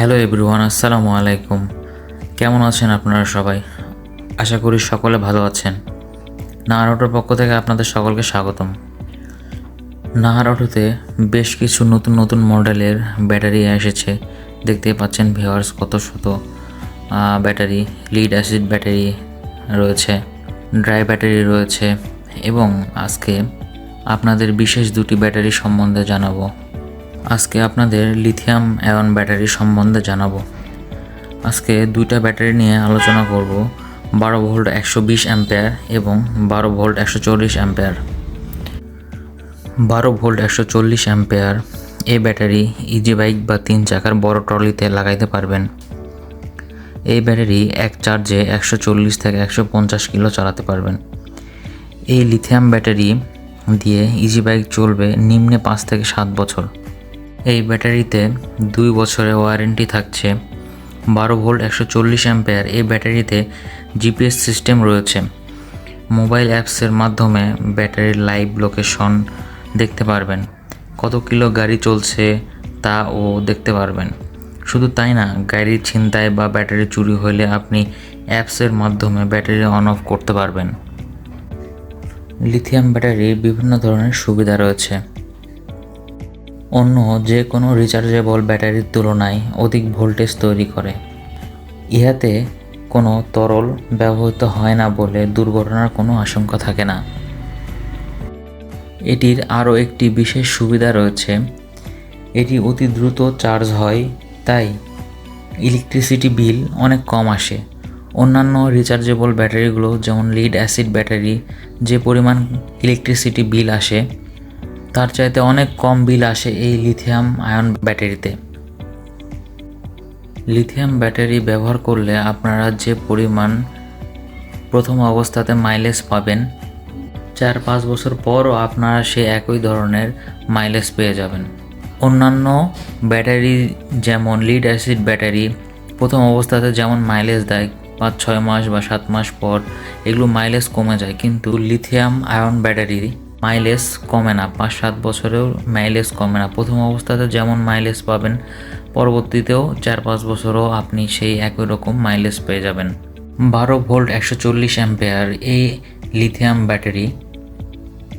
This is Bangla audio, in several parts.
হ্যালো এভরিওয়ান, আসসালামু আলাইকুম। কেমন আছেন আপনারা সবাই? আশা করি সকলে ভালো আছেন। নাহার অটোর পক্ষ থেকে আপনাদের সকলকে স্বাগতম। নাহার অটোতে বেশ কিছু নতুন নতুন মডেলের ব্যাটারি এসেছে। দেখতেই পাচ্ছেন ভিওয়ার্স কত শত ব্যাটারি, লিড অ্যাসিড ব্যাটারি রয়েছে, ড্রাই ব্যাটারি রয়েছে এবং আজকে আপনাদের বিশেষ দুটি ব্যাটারি সম্বন্ধে জানাব। আজকে আপনাদের লিথিয়াম আয়ন ব্যাটারি সম্বন্ধে জানাব। আজকে দুইটা ব্যাটারি নিয়ে আলোচনা করব, বারো ভোল্ট একশো বিশ অ্যাম্পেয়ার এবং বারো ভোল্ট একশো চল্লিশ অ্যাম্পেয়ার বারো ভোল্ট একশো চল্লিশ অ্যাম্পেয়ার এই ব্যাটারি ইজি বাইক বা তিন চাকার বড় ট্রলিতে লাগাইতে পারবেন। এই ব্যাটারি এক চার্জে একশো চল্লিশ থেকে একশো পঞ্চাশ কিলো চালাতে পারবেন। এই লিথিয়াম ব্যাটারি দিয়ে ইজি বাইক চলবে নিম্নে পাঁচ থেকে সাত বছর। এই ব্যাটারিতে দুই বছরের ওয়ারেন্টি থাকছে। বারো ভোল্ট একশো চল্লিশ অ্যাম্পেয়ার এই ব্যাটারিতে জিপিএস সিস্টেম রয়েছে। মোবাইল অ্যাপসের মাধ্যমে ব্যাটারির লাইভ লোকেশন দেখতে পারবেন। কত কিলো গাড়ি চলছে তা ও দেখতে পারবেন। শুধু তাই না, গাড়ির ছিনতাই বা ব্যাটারি চুরি হলে আপনি অ্যাপসের মাধ্যমে ব্যাটারি অন অফ করতে পারবেন। লিথিয়াম ব্যাটারির বিভিন্ন ধরনের সুবিধা রয়েছে। অন্য যে কোনো রিচার্জেবল ব্যাটারির তুলনায় অধিক ভোল্টেজ তৈরি করে। ইহাতে কোনো তরল ব্যবহৃত হয় না বলে দুর্ঘটনার কোনো আশঙ্কা থাকে না। এটির আরও একটি বিশেষ সুবিধা রয়েছে। এটি অতি দ্রুত চার্জ হয়, তাই ইলেকট্রিসিটি বিল অনেক কম আসে। অন্যান্য রিচার্জেবল ব্যাটারিগুলো যেমন লিড অ্যাসিড ব্যাটারি, যে পরিমাণ ইলেকট্রিসিটি বিল আসে তার চাইতে অনেক কম বিল আসে এই লিথিয়াম আয়ন ব্যাটারিতে। লিথিয়াম ব্যাটারি ব্যবহার করলে আপনারা যে পরিমাণ প্রথম অবস্থাতে মাইলেজ পাবেন, চার পাঁচ বছর পরও আপনারা সে একই ধরনের মাইলেজ পেয়ে যাবেন। অন্যান্য ব্যাটারি যেমন লিড অ্যাসিড ব্যাটারি, প্রথম অবস্থাতে যেমন মাইলেজ দেয় পাঁচ, ছয় মাস বা সাত মাস পর, এগুলো মাইলেজ কমে যায়। কিন্তু লিথিয়াম আয়ন ব্যাটারি মাইলেজ কমে না, পাঁচ সাত বছরেও মাইলেজ কমে না। প্রথম অবস্থাতে যেমন মাইলেজ পাবেন, পরবর্তীতেও চার পাঁচ বছরও আপনি সেই একই রকম মাইলেজ পেয়ে যাবেন। বারো ভোল্ট একশো চল্লিশ অ্যাম্পেয়ার, এই লিথিয়াম ব্যাটারি,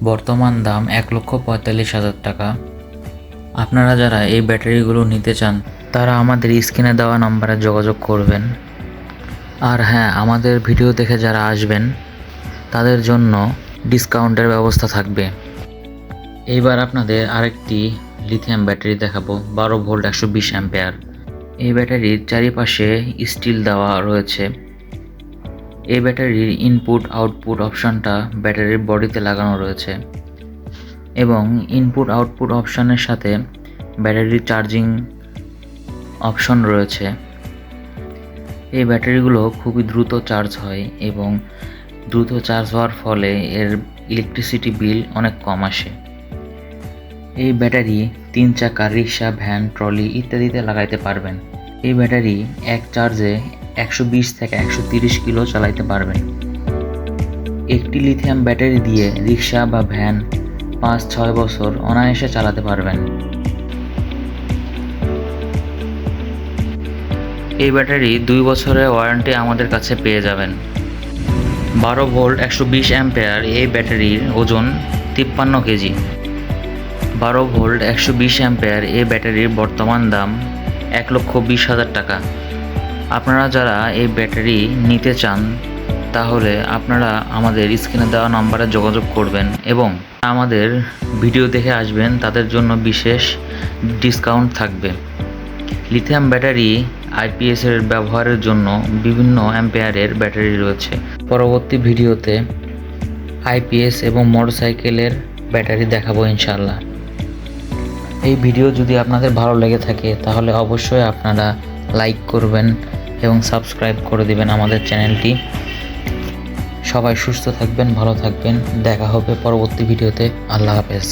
বর্তমান দাম এক লক্ষ পঁয়তাল্লিশ হাজার টাকা। আপনারা যারা এই ব্যাটারিগুলো নিতে চান, তারা আমাদের স্ক্রিনে দেওয়া নাম্বারে যোগাযোগ করবেন। আর হ্যাঁ আমাদের ভিডিও দেখে যারা আসবেন, তাদের জন্য ডিসকাউন্টের ব্যবস্থা থাকবে। এইবার আপনাদের আরেকটি লিথিয়াম ব্যাটারি দেখাবো, বারো ভোল্ট একশো বিশ অ্যাম্পেয়ার এই ব্যাটারির চারিপাশে স্টিল দেওয়া রয়েছে। এই ব্যাটারির ইনপুট আউটপুট অপশানটা ব্যাটারির বডিতে লাগানো রয়েছে। এবং ইনপুট আউটপুট অপশানের সাথে ব্যাটারির চার্জিং অপশন রয়েছে। এই ব্যাটারিগুলো খুবই দ্রুত চার্জ হয় এবং দ্রুত চার্জ হওয়ার ফলে এর ইলেকট্রিসিটি বিল অনেক কম আসে। এই ব্যাটারি তিন চাকা, রিক্সা, ভ্যান, ট্রলি ইত্যাদিতে লাগাইতে পারবেন। এই ব্যাটারি এক চার্জে একশো বিশ থেকে একশো তিরিশ কিলো চালাইতে পারবেন। একটি লিথিয়াম ব্যাটারি দিয়ে রিক্সা বা ভ্যান পাঁচ ছয় বছর অনায়াসে চালাতে পারবেন। এই ব্যাটারি দুই বছরের ওয়ারেন্টি আমাদের কাছে পেয়ে যাবেন। বারো ভোল্ট একশো বিশ অ্যাম্পেয়ার এই ব্যাটারির ওজন তিপ্পান্ন কেজি। বারো ভোল্ট একশো বিশ অ্যাম্পেয়ার এই ব্যাটারির বর্তমান দাম এক লক্ষ বিশ হাজার টাকা। আপনারা যারা এই ব্যাটারি নিতে চান, তাহলে আপনারা আমাদের স্ক্রিনে দেওয়া নাম্বারে যোগাযোগ করবেন এবং আমাদের ভিডিও দেখে আসবেন, তাদের জন্য বিশেষ ডিসকাউন্ট থাকবে। লিথিয়াম ব্যাটারি আইপিএস এর ব্যবহারের জন্য বিভিন্ন অ্যাম্পেয়ারের ব্যাটারি রয়েছে। পরবর্তী ভিডিওতে আইপিএস এবং মোটরসাইকেলের ব্যাটারি দেখাবো ইনশাল্লাহ এই ভিডিও যদি আপনাদের ভালো লেগে থাকে, তাহলে অবশ্যই আপনারা লাইক করবেন এবং সাবস্ক্রাইব করে দিবেন আমাদের চ্যানেলটি। সবাই সুস্থ থাকবেন, ভালো থাকবেন। দেখা হবে পরবর্তী ভিডিওতে। আল্লাহ হাফেজ।